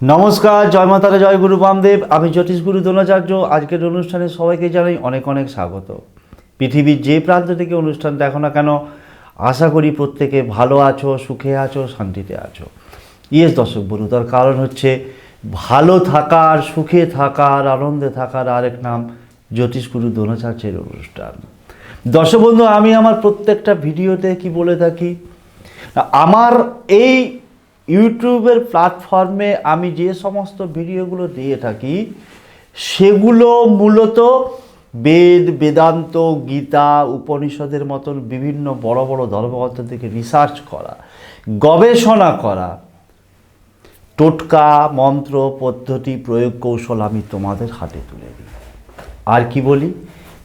নমস্কার, জয় মাতারা জয় গুরু বামদেব। আমি জ্যোতিষ গুরু দ্রোণাচার্য। আজকের অনুষ্ঠানে সবাইকে জানাই অনেক অনেক স্বাগত। পৃথিবীর যে প্রান্ত থেকে অনুষ্ঠান দেখো না কেন, আশা করি প্রত্যেকে ভালো আছো, সুখে আছো, শান্তিতে আছো। ইয়েস দর্শক বন্ধু, তার কারণ হচ্ছে ভালো থাকার, সুখে থাকার, আনন্দে থাকার আরেক নাম জ্যোতিষ গুরু দ্রোণাচার্যের অনুষ্ঠান। দর্শক বন্ধু, আমি আমার প্রত্যেকটা ভিডিওতে কি বলে থাকি, আমার এই ইউটিউবের প্ল্যাটফর্মে আমি যে সমস্ত ভিডিওগুলো দিয়ে থাকি, সেগুলো মূলত বেদ, বেদান্ত, গীতা, উপনিষদের মতন বিভিন্ন বড় বড় ধর্মগ্রন্থ থেকে রিসার্চ করা, গবেষণা করা, টোটকা, মন্ত্র, পদ্ধতি, প্রয়োগ, কৌশল আমি তোমাদের হাতে তুলে দিই। আর কি বলি?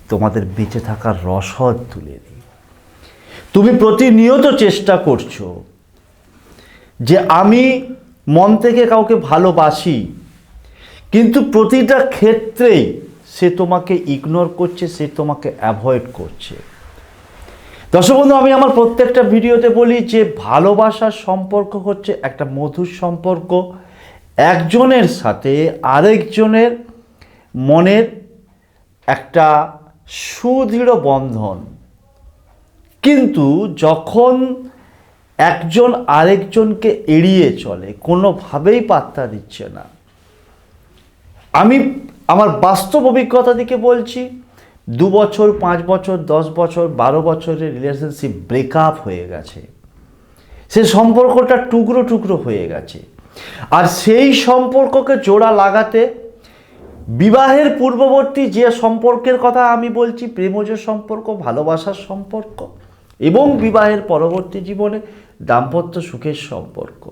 তোমাদের বেঁচে থাকার রসদ তুলে দিই। তুমি প্রতিনিয়ত চেষ্টা করছ যে আমি মন থেকে কাউকে ভালোবাসি, কিন্তু প্রতিটা ক্ষেত্রেই সে তোমাকে ইগনোর করছে, সে তোমাকে অ্যাভয়েড করছে। দর্শক বন্ধু আমি আমার প্রত্যেকটা ভিডিওতে বলি যে ভালোবাসার সম্পর্ক হচ্ছে একটা মধুর সম্পর্ক। একজনের সাথে আরেকজনের মনের একটা সুদৃঢ় বন্ধন। কিন্তু যখন একজন আরেকজনকে এড়িয়ে চলে, কোনোভাবেই পাত্তা দিচ্ছে না। আমি আমার বাস্তব অভিজ্ঞতা দিকে বলছি, দু বছর, পাঁচ বছর, দশ বছর, বারো বছরের রিলেশনশিপ ব্রেকআপ হয়ে গেছে। সে সম্পর্কটা টুকরো টুকরো হয়ে গেছে। আর সেই সম্পর্ককে জোড়া লাগাতে বিবাহের পূর্ববর্তী যে সম্পর্কের কথা আমি বলছি, প্রেমজ সম্পর্ক, ভালোবাসার সম্পর্ক এবং বিবাহের পরবর্তী জীবনে দাম্পত্য সুখের সম্পর্ক।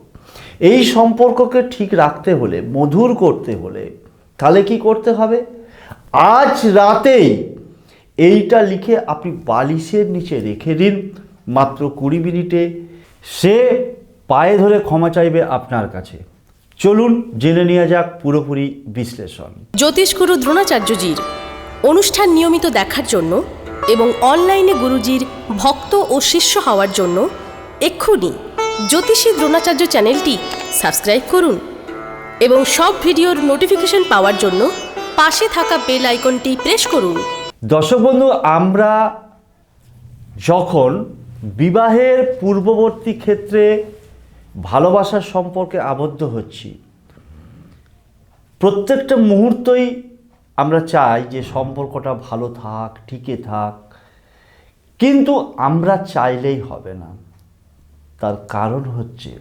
এই সম্পর্ককে ঠিক রাখতে হলে, মধুর করতে হলে, তাহলে কি করতে হবে? আজ রাতেই এইটা লিখে আপনি বালিশের নিচে রেখে দিন, মাত্র কুড়ি মিনিটে। সে পায়ে ধরে ক্ষমা চাইবে আপনার কাছে। চলুন জেনে নেওয়া যাক পুরোপুরি বিশ্লেষণ। জ্যোতিষগুরু দ্রোণাচার্যজির অনুষ্ঠান নিয়মিত দেখার জন্য এবং অনলাইনে গুরুজির ভক্ত ও শিষ্য হওয়ার জন্য এক্ষুনি জ্যোতিষী দ্রোণাচার্য চ্যানেলটি সাবস্ক্রাইব করুন এবং সব ভিডিওর নোটিফিকেশন পাওয়ার জন্য পাশে থাকা বেল আইকনটি প্রেস করুন। দর্শক বন্ধু, আমরা যখন বিবাহের পূর্ববর্তী ক্ষেত্রে ভালোবাসার সম্পর্কে আবদ্ধ হচ্ছি, প্রত্যেকটা মুহূর্তই আমরা চাই যে সম্পর্কটা ভালো থাক, টিকে থাক, কিন্তু আমরা চাইলেই হবে না। তার কারণ হচ্ছে,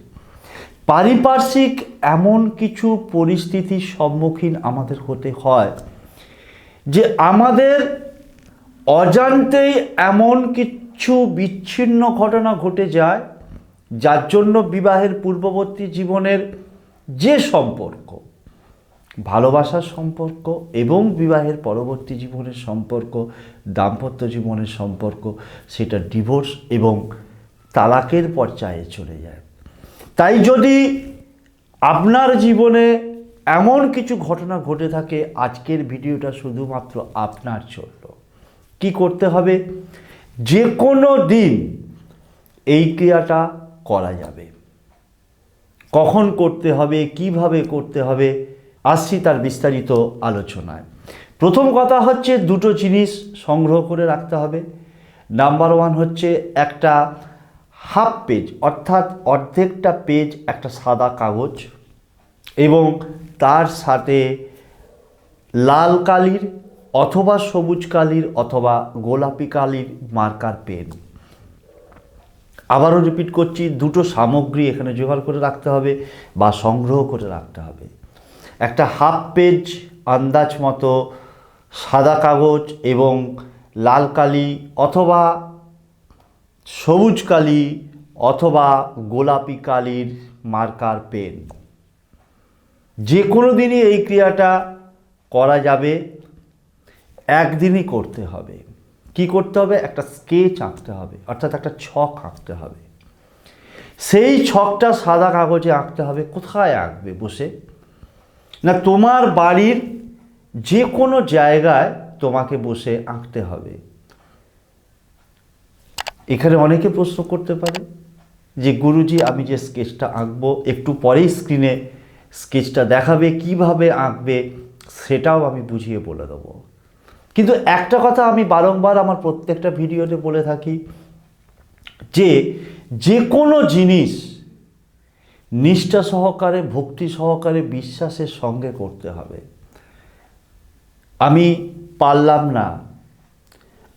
পারিপার্শ্বিক এমন কিছু পরিস্থিতির সম্মুখীন আমাদের হতে হয় যে আমাদের অজান্তেই এমন কিছু বিচ্ছিন্ন ঘটনা ঘটে যায়, যার জন্য বিবাহের পূর্ববর্তী জীবনের যে সম্পর্ক, ভালোবাসার সম্পর্ক এবং বিবাহের পরবর্তী জীবনের সম্পর্ক, দাম্পত্য জীবনের সম্পর্ক, সেটা ডিভোর্স এবং তালাকের পর্যায়ে চলে যায়। তাই যদি আপনার জীবনে এমন কিছু ঘটনা ঘটে থাকে, আজকের ভিডিওটা শুধুমাত্র আপনার জন্য। কি করতে হবে? যে কোনো দিন এই ক্রিয়াটা করা যাবে। কখন করতে হবে, কীভাবে করতে হবে, আসছি তার বিস্তারিত আলোচনায়। প্রথম কথা হচ্ছে দুটো জিনিস সংগ্রহ করে রাখতে হবে। নাম্বার ওয়ান হচ্ছে একটা হাফ পেজ, অর্থাৎ অর্ধেকটা পেজ একটা সাদা কাগজ এবং তার সাথে লাল কালির অথবা সবুজ কালির অথবা গোলাপি কালির মার্কার পেন। আবারও রিপিট করছি, দুটো সামগ্রী এখানে জোগাড় করে রাখতে হবে বা সংগ্রহ করে রাখতে হবে। একটা হাফ পেজ আন্দাজ মতো সাদা কাগজ এবং লাল কালি অথবা সবুজ কালি অথবা গোলাপি কালির মার্কার পেন। যে কোনো দিনই এই ক্রিয়াটা করা যাবে, একদিনই করতে হবে। কি করতে হবে? একটা স্কেচ আঁকতে হবে, অর্থাৎ একটা ছক আঁকতে হবে। সেই ছকটা সাদা কাগজে আঁকতে হবে, কোথায় আঁকবে বসে? না, তোমার বাড়ির যে কোনো জায়গায় তোমাকে বসে আঁকতে হবে। এখানে অনেকে প্রশ্ন করতে পারে যে গুরুজি, আমি যে স্কেচটা আঁকবো, একটু পরেই স্ক্রিনে স্কেচটা দেখাবে, কীভাবে আঁকবে, সেটাও আমি বুঝিয়ে বলে দেবো। কিন্তু একটা কথা আমি বারংবার আমার প্রত্যেকটা ভিডিওতে বলে থাকি যে যে কোনো জিনিস নিষ্ঠা সহকারে, ভক্তি সহকারে বিশ্বাসের সঙ্গে করতে হবে। আমি পারলাম না।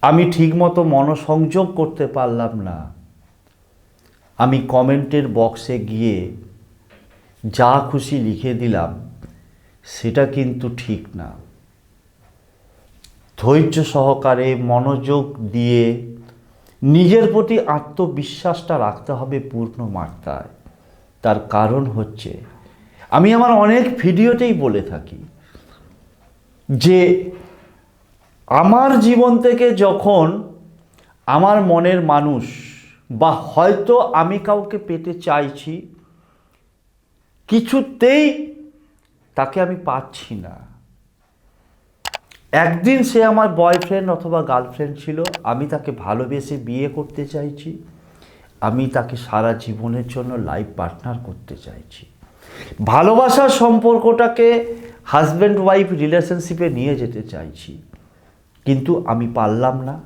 আমি ঠিকমতো মনসংযোগ করতে পারলাম না। আমি কমেন্টের বক্সে গিয়ে যা খুশি লিখে দিলাম, সেটা কিন্তু ঠিক না। ধৈর্য সহকারে মনোযোগ দিয়ে নিজের প্রতি আত্মবিশ্বাসটা রাখতে হবে পূর্ণ মাত্রায়। তার কারণ হচ্ছে, আমি আমার অনেক ভিডিওতেই বলে থাকি যে আমার জীবন থেকে যখন আমার মনের মানুষ, বা হয়তো আমি কাউকে পেতে চাইছি, কিছুতেই তাকে আমি পাচ্ছি না। একদিন সে আমার বয়ফ্রেন্ড অথবা গার্লফ্রেন্ড ছিল, আমি তাকে ভালোবেসে বিয়ে করতে চাইছি, আমি তাকে সারা জীবনের জন্য লাইফ পার্টনার করতে চাইছি। ভালোবাসার সম্পর্কটাকে হাজব্যান্ড ওয়াইফ রিলেশনশিপে নিয়ে যেতে চাইছি। কিন্তু আমি পারলাম না।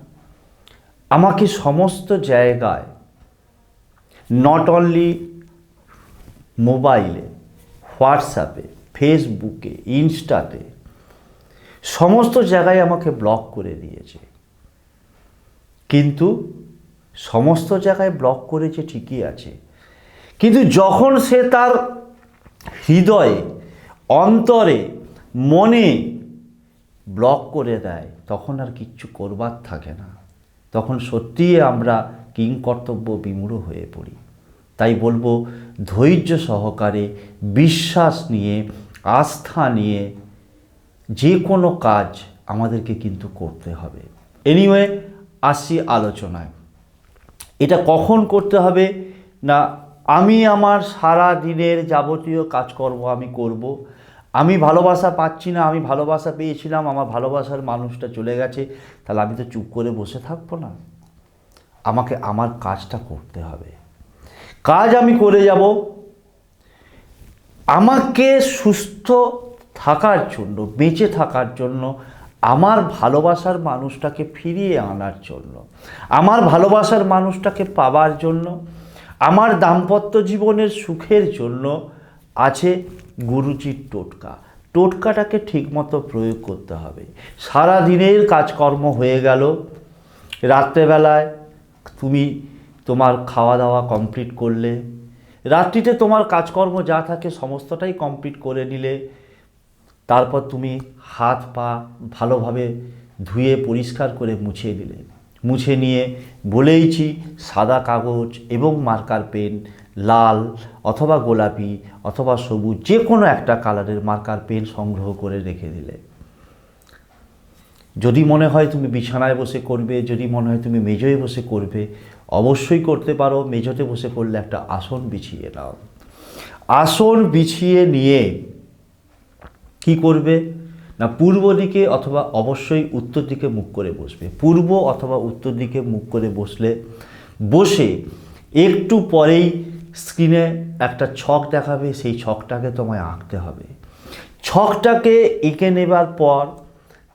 আমাকে সমস্ত জায়গায় নট অনলি মোবাইলে হোয়াটসঅ্যাপে ফেসবুকে ইনস্টাতে সমস্ত জায়গায় আমাকে ব্লক করে দিয়েছে। কিন্তু সমস্ত জায়গায় ব্লক করেছে ঠিকই আছে। কিন্তু যখন সে তার হৃদয়ে, অন্তরে, মনে ব্লক করে দেয়, তখন আর কিচ্ছু করবার থাকে না। তখন সত্যিই আমরা কিংকর্তব্য বিমূঢ় হয়ে পড়ি। তাই বলব, ধৈর্য সহকারে, বিশ্বাস নিয়ে, আস্থা নিয়ে যে কোনো কাজ আমাদেরকে কিন্তু করতে হবে। এনিওয়ে আসি আলোচনায়। এটা কখন করতে হবে? না, আমি আমার সারা দিনের যাবতীয় কাজকর্ম আমি করব। আমি ভালোবাসা পাচ্ছি না, আমি ভালোবাসা পেয়েছিলাম, আমার ভালোবাসার মানুষটা চলে গেছে, তাহলে আমি তো চুপ করে বসে থাকব না। আমাকে আমার কাজটা করতে হবে। কাজ আমি করে যাব। আমাকে সুস্থ থাকার জন্য, বেঁচে থাকার জন্য, আমার ভালোবাসার মানুষটাকে ফিরিয়ে আনার জন্য, আমার ভালোবাসার মানুষটাকে পাওয়ার জন্য, আমার দাম্পত্য জীবনের সুখের জন্য আছে গুরুজির টোটকা। টোটকাটাকে ঠিকমতো প্রয়োগ করতে হবে। সারা দিনের কাজকর্ম হয়ে গেল। রাত্রেবেলায় তুমি তোমার খাওয়া দাওয়া কমপ্লিট করলে। রাত্রিতে তোমার কাজকর্ম যা থাকে সমস্তটাই কমপ্লিট করে নিলে। তারপর তুমি হাত পা ভালোভাবে ধুয়ে পরিষ্কার করে মুছে দিলে। মুছে নিয়ে বলেইছি সাদা কাগজ এবং মার্কার পেন লাল অথবা গোলাপি অথবা সবুজ যে কোনো একটা কালারের মার্কার পেন সংগ্রহ করে রেখে দিলে। যদি মনে হয় তুমি বিছানায় বসে করবে, যদি মনে হয় তুমি মেজোয় বসে করবে, অবশ্যই করতে পারো। মেজোতে বসে করলে একটা আসন বিছিয়ে নাও। আসন বিছিয়ে নিয়ে কি করবে? না, পূর্ব দিকে অথবা অবশ্যই উত্তর দিকে মুখ করে বসবে। পূর্ব অথবা উত্তর দিকে মুখ করে বসলে, বসে একটু পরেই স্ক্রিনে একটা ছক দেখাবে, সেই ছকটাকে তোমায় আঁকতে হবে। ছকটাকে এঁকে নেবার পর,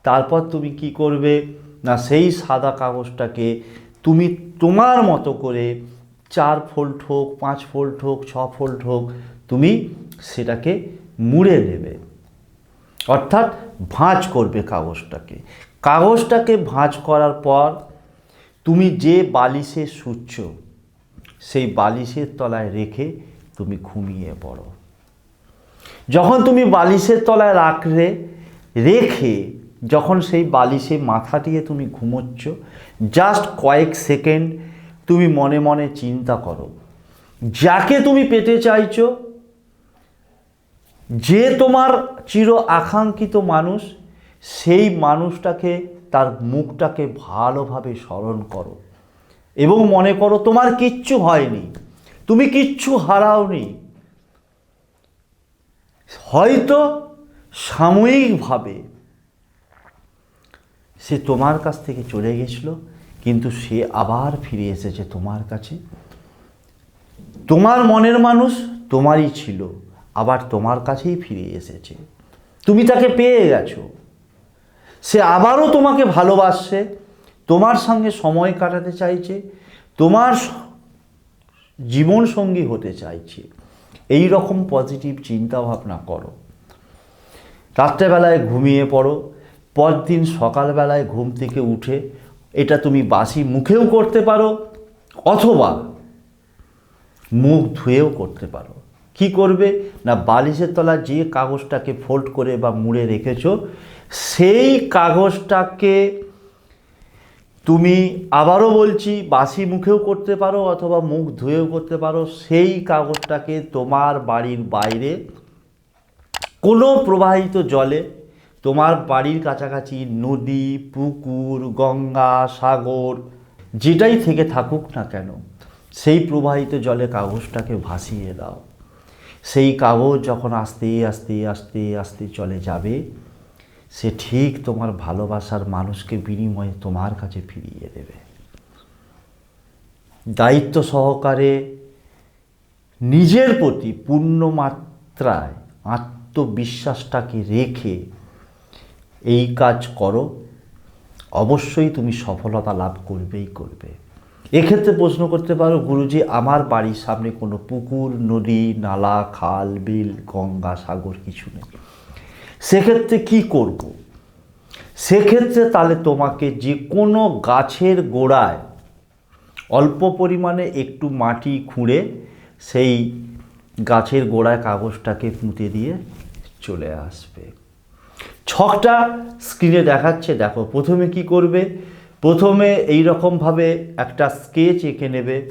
তারপর তুমি কি করবে? না, সেই সাদা কাগজটাকে তুমি তোমার মতো করে চার ফোল্ড হোক, পাঁচ ফোল্ড হোক, ছ ফোল্ড হোক, তুমি সেটাকে মুড়ে নেবে। অর্থাৎ ভাঁজ করবে কাগজটাকে। কাগজটাকে ভাঁজ করার পর তুমি যে বালিশে শুচ্ছ সেই বালিশের তলায় রেখে তুমি ঘুমিয়ে পড়ো। যখন তুমি বালিশের তলায় রাখলে, রেখে যখন সেই বালিশে মাথা দিয়ে তুমি ঘুমোচ্ছ জাস্ট কয়েক সেকেন্ড তুমি মনে মনে চিন্তা করো, যাকে তুমি পেতে চাইছো, যে তোমার চির আকাঙ্ক্ষিত মানুষ, সেই মানুষটাকে তার মুখটাকে ভালোভাবে স্মরণ করো। এবং মনে করো তোমার কিচ্ছু হয়নি। তুমি কিচ্ছু হারাওনি। হয়তো সাময়িকভাবে সে তোমার কাছ থেকে চলে গেছিল, কিন্তু সে আবার ফিরে এসেছে তোমার কাছে। তোমার মনের মানুষ তোমারই ছিল, আবার তোমার কাছেই ফিরে এসেছে। তুমি তাকে পেয়ে গেছো। সে আবারও তোমাকে ভালোবাসছে। তোমার সঙ্গে সময় কাটাতে চাইছে, তোমার জীবন সঙ্গী হতে চাইছে। এই রকম পজিটিভ চিন্তা ভাবনা করো। রাত্রেবেলায় ঘুমিয়ে পড়ো, পরদিন সকালবেলায় ঘুম থেকে উঠে এটা তুমি বাসি মুখেও করতে পারো, অথবা মুখ ধুয়েও করতে পারো। কি করবে? না, বালিশের তলায় যে কাগজটাকে ফোল্ড করে বা মুড়ে রেখেছো, সেই কাগজটাকে তুমি আবারও বলছি বাসি মুখেও করতে পারো অথবা মুখ ধুয়েও করতে পারো, সেই কাগজটাকে তোমার বাড়ির বাইরে, কোনো প্রবাহিত জলে তোমার বাড়ির কাছাকাছি নদী, পুকুর, গঙ্গা, সাগর, যেটাই থেকে থাকুক না কেন, সেই প্রবাহিত জলে কাগজটাকে ভাসিয়ে দাও। সেই কাগজ যখন আস্তে আস্তে আস্তে আস্তে চলে যাবে সে ঠিক তোমার ভালোবাসার মানুষকে বিনিময়ে তোমার কাছে ফিরিয়ে দেবে। দায়িত্ব সহকারে নিজের প্রতি পূর্ণ মাত্রায় আত্মবিশ্বাসটাকে রেখে এই কাজ করো। অবশ্যই তুমি সফলতা লাভ করবেই করবে। এক্ষেত্রে প্রশ্ন করতে পারো, গুরুজি, আমার বাড়ির সামনে কোনো পুকুর, নদী, নালা, খাল, বিল, গঙ্গা, সাগর কিছু নেই। সেক্ষেত্রে কি করব? সেক্ষেত্রে তাহলে তোমাকে যে কোনো গাছের গোড়ায় অল্প পরিমাণে একটু মাটি খুঁড়ে সেই গাছের গোড়ায় কাগজটাকে পুঁতে দিয়ে চলে আসবে। ছকটা স্ক্রিনে দেখাচ্ছে, দেখো, প্রথমে কি করবে? প্রথমে এই রকমভাবে একটা স্কেচ এঁকে নেবে।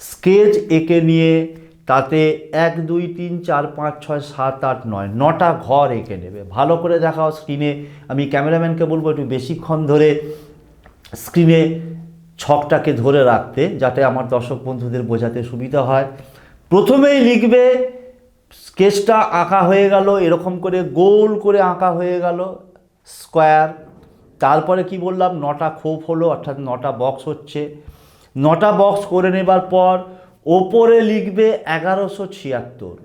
স্কেচ এঁকে নিয়ে তাতে এক, দুই, তিন, চার, পাঁচ, ছয়, সাত, আট, নয়, নটা ঘর এঁকে নেবে। ভালো করে দেখাও স্ক্রিনে আমি ক্যামেরাম্যানকে বলব একটু বেশিক্ষণ ধরে স্ক্রিনে ছকটাকে ধরে রাখতে, যাতে আমার দর্শক বন্ধুদের বোঝাতে সুবিধা হয়। প্রথমেই লিখবে, স্কেচটা আঁকা হয়ে গেল। এরকম করে গোল করে আঁকা হয়ে গেল, স্কোয়ার। তারপরে কি বললাম? নটা খোপ হলো, অর্থাৎ নটা বক্স হচ্ছে। নটা বক্স করে নেবার পর ওপরে লিখবে এগারোশো ছিয়াত্তর।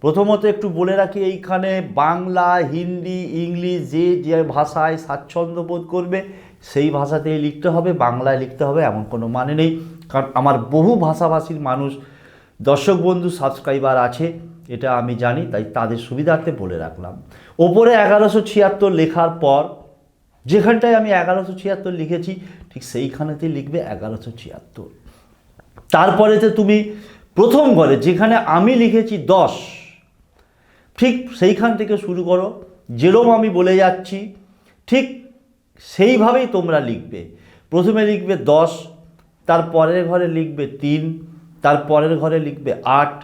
প্রথমত একটু বলে রাখি, এইখানে বাংলা, হিন্দি, ইংলিশ যে যে ভাষায় স্বাচ্ছন্দ্য বোধ করবে, সেই ভাষাতেই লিখতে হবে, বাংলায় লিখতে হবে, এমন কোনো মানে নেই। কারণ আমার বহু ভাষাভাষীর মানুষ, দর্শক বন্ধু, সাবস্ক্রাইবার আছে, এটা আমি জানি, তাই তাদের সুবিধার্থে বলে রাখলাম। ওপরে এগারোশো ছিয়াত্তর লেখার পর, যেখানটায় আমি এগারোশো ছিয়াত্তর লিখেছি, ঠিক সেইখানেতেই লিখবে এগারোশো ছিয়াত্তর। তারপরেতে তুমি প্রথম ঘরে, যেখানে আমি লিখেছি দশ, ঠিক সেইখান থেকে শুরু করো, যেরম আমি বলে যাচ্ছি, ঠিক সেইভাবেই তোমরা লিখবে। প্রথমে লিখবে দশ, তার পরের ঘরে লিখবে তিন, তার পরের ঘরে লিখবে আট,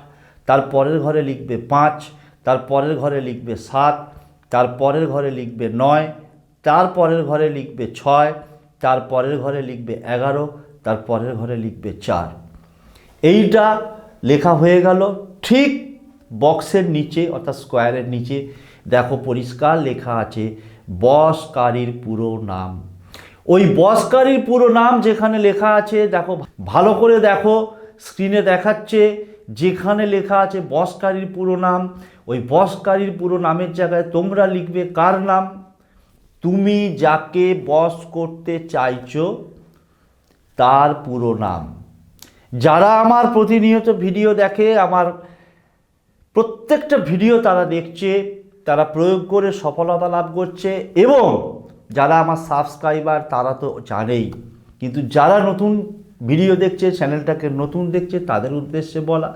তার পরের ঘরে লিখবে পাঁচ, তার পরের ঘরে লিখবে সাত, তার পরের ঘরে লিখবে নয়, তার পরের ঘরে লিখবে ছয়, তার পরের ঘরে লিখবে এগারো, তার পরের ঘরে লিখবে চার। এইটা লেখা হয়ে গেল ঠিক বক্সের নিচে, অর্থাৎ স্কোয়ারের নিচে। দেখো পরিষ্কার লেখা আছে, বসকারীর পুরো নাম। ওই বসকারীর পুরো নাম যেখানে লেখা আছে, দেখো ভালো করে দেখো, স্ক্রিনে দেখাচ্ছে, যেখানে লেখা আছে বসকারীর পুরো নাম। ওই বসকারীর পুরো নামের জায়গায় তোমরা লিখবে কার নাম? তুমি যাকে বস করতে চাইছো, তার পুরো নাম। যারা আমার প্রতিনিয়ত ভিডিও দেখে, আমার প্রত্যেকটা ভিডিও তারা দেখছে, তারা প্রয়োগ করে সফলতা লাভ করছে এবং যারা আমার সাবস্ক্রাইবার তারা তো জানেই। কিন্তু যারা নতুন ভিডিও দেখছে, চ্যানেলটাকে নতুন দেখছে, তাদের উদ্দেশ্যে বলা।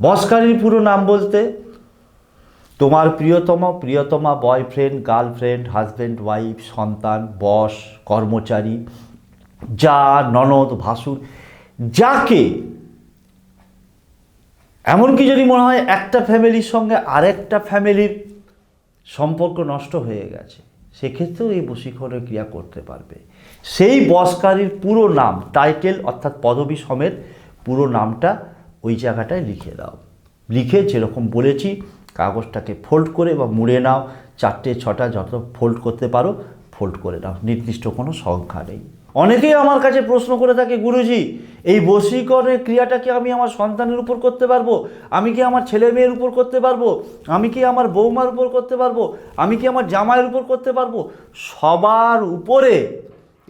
বসকারীর পুরো নাম বলতে, তোমার প্রিয়তম, প্রিয়তমা, বয়ফ্রেন্ড, গার্লফ্রেন্ড, হাজব্যান্ড, ওয়াইফ, সন্তান, বস, কর্মচারী, যা ননদ, ভাসুর যাকে, এমনকি যদি মনে হয় একটা ফ্যামিলির সঙ্গে আরেকটা ফ্যামিলির সম্পর্ক নষ্ট হয়ে গেছে, সেক্ষেত্রেও এই বশীকরণের ক্রিয়া করতে পারবে। সেই বসকারীর পুরো নাম, টাইটেল অর্থাৎ পদবী সমেত পুরো নামটা ওই জায়গাটায় লিখে দাও। লিখে যেরকম বলেছি, কাগজটাকে ফোল্ড করে বা মুড়ে নাও, চারটে, ছটা যত ফোল্ড করতে পারো, ফোল্ড করে নাও। নির্দিষ্ট কোনো সংখ্যা নেই। অনেকেই আমার কাছে প্রশ্ন করে থাকে, গুরুজি, এই বশীকরণের ক্রিয়াটা কি আমি আমার সন্তানের উপর করতে পারব? আমি কি আমার ছেলে মেয়ের উপর করতে পারব? আমি কি আমার বৌমার উপর করতে পারব? আমি কি আমার জামাইয়ের উপর করতে পারব? সবার উপরে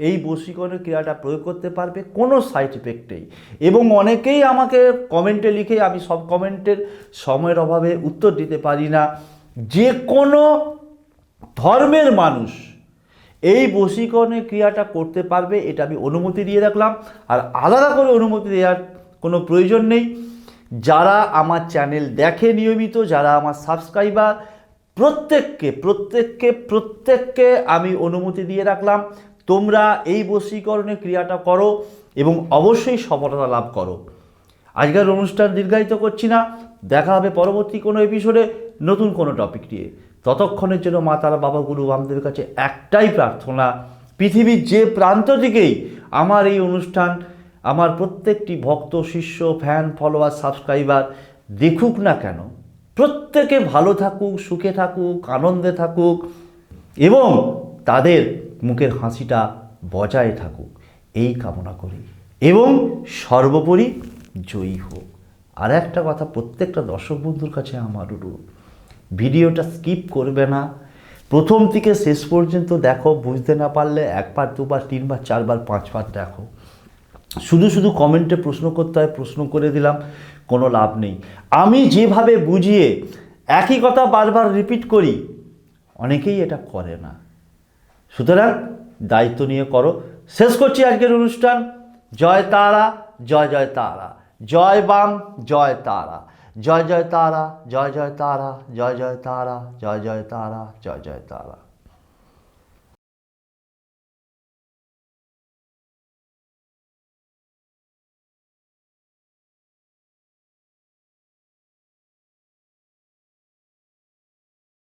এই বশীকরণের ক্রিয়াটা প্রয়োগ করতে পারবে কোনো সাইড ইফেক্টেই এবং অনেকেই আমাকে কমেন্টে লিখে আমি সব কমেন্টের সময়ের অভাবে উত্তর দিতে পারি না। যে কোনো ধর্মের মানুষ এই বশীকরণের ক্রিয়াটা করতে পারবে, এটা আমি অনুমতি দিয়ে রাখলাম। আর আলাদা করে অনুমতি দেওয়ার কোনো প্রয়োজন নেই। যারা আমার চ্যানেল দেখে নিয়মিত, যারা আমার সাবস্ক্রাইবার, প্রত্যেককে প্রত্যেককে প্রত্যেককে আমি অনুমতি দিয়ে রাখলাম, তোমরা এই বশীকরণের ক্রিয়াটা করো এবং অবশ্যই সফলতা লাভ করো। আজকের অনুষ্ঠান দীর্ঘায়িত করছি না। দেখা হবে পরবর্তী কোনো এপিসোডে নতুন কোনো টপিক নিয়ে। ততক্ষণের জন্য মা তারা বাবা গুরু আমাদের কাছে একটাই প্রার্থনা, পৃথিবীর যে প্রান্ত থেকেই আমার এই অনুষ্ঠান, আমার প্রত্যেকটি ভক্ত, শিষ্য ফ্যান ফলোয়ার সাবস্ক্রাইবার দেখুক না কেন, প্রত্যেকে ভালো থাকুক, সুখে থাকুক, আনন্দে থাকুক এবং তাদের মুখের হাসিটা বজায় থাকুক, এই কামনা করি। এবং সর্বোপরি জয়ী হোক। আর একটা কথা, প্রত্যেকটা দর্শক বন্ধুর কাছে আমার অনুরোধ ভিডিওটা স্কিপ করবে না। প্রথম থেকে শেষ পর্যন্ত দেখো, বুঝতে না পারলে একবার, দুবার, তিনবার, চারবার, পাঁচবার দেখো। শুধু শুধু কমেন্টে প্রশ্ন করতে হয়, প্রশ্ন করে দিলাম, কোনো লাভ নেই। আমি যেভাবে বুঝিয়ে একই কথা বারবার রিপিট করি, অনেকেই এটা করে না। সুতরাং দায়িত্ব নিয়ে করো। শেষ করছি আজকের অনুষ্ঠান। জয় তারা, জয় জয় তারা। জয় বাম, জয় তারা। জয় জয় তারা, জয় জয় তারা, জয় জয় তারা, জয় জয় তারা, জয় জয় তারা।